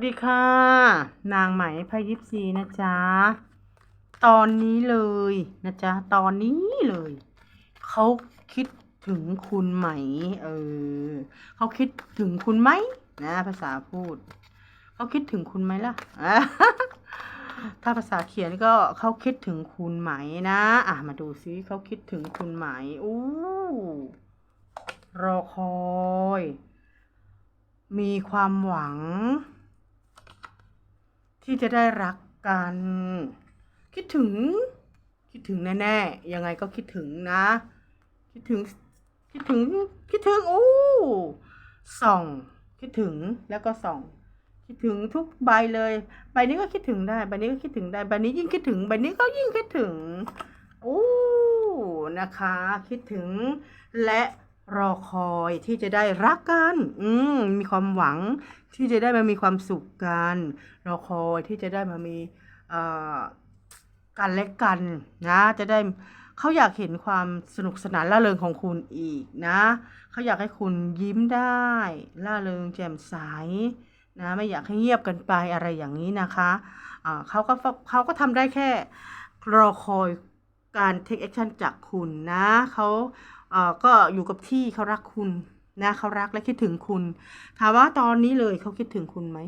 สวัสดีค่ะ นางไหมพายิปซีนะจ๊ะ ตอนนี้เลยนะจ๊ะ ตอนนี้เลย เขาคิดถึงคุณไหม เออเขาคิดถึงคุณไหมนะ ภาษาพูด เขาคิดถึงคุณไหมล่ะอะถ้าภาษาเขียนก็เขาคิดถึงคุณไหมนะ อะมาดูซิเขาคิดถึงคุณไหมอู้รอคอย มีความหวัง ที่จะได้รักกัน คิดถึง คิดถึงแน่ๆ ยังไงก็คิดถึงนะ คิดถึง คิดถึง คิดถึง โอ้ส่อง คิดถึง แล้วก็ส่อง คิดถึงทุกใบเลย ใบนี้ก็คิดถึงได้ ใบนี้ก็คิดถึงได้ ใบนี้ยิ่งคิดถึง ใบนี้ก็ยิ่งคิดถึง โอ้ นะคะ คิดถึง และ รอคอยที่จะได้รักกัน อืมมีความหวังที่จะได้มามีความสุขกัน รอคอยที่จะได้มามีกันและกันนะ จะได้เขาอยากเห็นความสนุกสนานล่าเริงของคุณอีกนะ เขาอยากให้คุณยิ้มได้ล่าเริงแจ่มใสนะไม่อยากให้เงียบกันไปอะไรอย่างนี้นะคะอ่าเขาก็เขาก็ทำได้แค่รอคอย การ take action จากคุณนะเขาเอ่อก็อยู่กับที่เขารักคุณนะเขารักและคิดถึงคุณ ถามว่าตอนนี้เลยเขาคิดถึงคุณไหม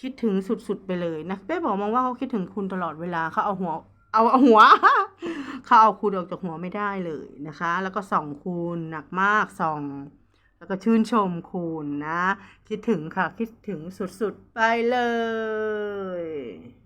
คิดถึงสุดๆไปเลยนะเป้บอกมองว่าเขาคิดถึงคุณตลอดเวลาเขาเอาหัวเอาเอาหัว เขาเอาคุณออกจากหัวไม่ได้เลยนะคะ แล้วก็ส่องคุณหนักมากส่อง แล้วก็ชื่นชมคุณนะ คิดถึงค่ะ คิดถึงสุดๆไปเลย